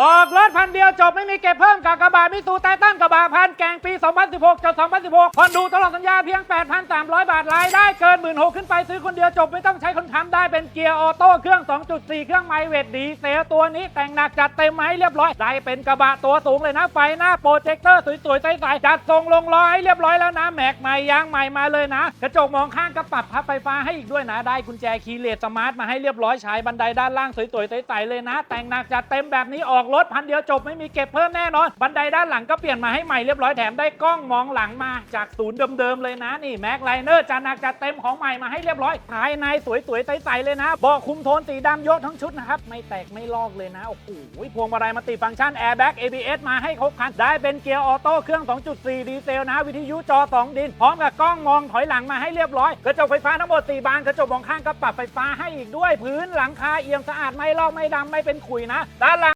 ออกรถพันเดียวจบไม่มีเก็บเพิ่มกับกระบะมิสูไททันกระบะพันแกงปี 2016จด2016ผ่อนดูตลอดสัญญาเพียง 8,300 บาทรายได้เกิน 1 6 0 0 0ขึ้นไปซื้อคนเดียวจบไม่ต้องใช้คนทำได้เป็นเกียร์ออโต้เครื่อง 2.4 เครื่องไมล์เวทดีเซลตัวนี้แต่งหนักจัดเต็มมาให้เรียบร้อยได้เป็นกระบะตัวสูงเลยนะไฟหน้าโปรเจคเตอร์สวยๆใสๆจัดทรงลงล้อให้เรียบร้อยแล้วนะแม็กใหม่ยางใหม่มาเลยนะ กระจกมองข้างก็ปรับพับไฟฟ้าให้อีกด้วยนะได้กุญแจคีย์เลสสมาร์ทมาให้เรียบร้อยใช้บันไดด้านล่างสวยๆใสๆเลยนะ แต่งหนักจัดเต็มแบบนี้ออกรถพันเดียวจบไม่มีเก็บเพิ่มแน่นอน บันไดด้านหลังก็เปลี่ยนมาให้ใหม่เรียบร้อยแถมได้กล้องมองหลังมาจากศูนย์เดิมๆเลยนะนี่แม็กไลเนอร์จัดหนักจัดเต็มของใหม่มาให้เรียบร้อยภายในสวยๆใสๆเลยนะบอกคุมโทนสีดำยกทั้งชุดนะครับไม่แตกไม่ลอกเลยนะโอ้โหพวงมาลัยมัลติฟังก์ชันแอร์แบ็ก ABS มาให้ครบคันได้เป็นเกียร์ออโต้เครื่อง 2.4 ดีเซลนะวิทยุจอ 2 ดิน พร้อมกับกล้องมองถอยหลังมาให้เรียบร้อย กระจกไฟฟ้าทั้งหมด 4 บาน กระจกมองข้างก็ปรับไฟฟ้าให้อีกด้วย พื้นหลังคาเอียมสะอาดไม่ลอกไม่ดำไม่เป็นขุยนะ ด้านหลัง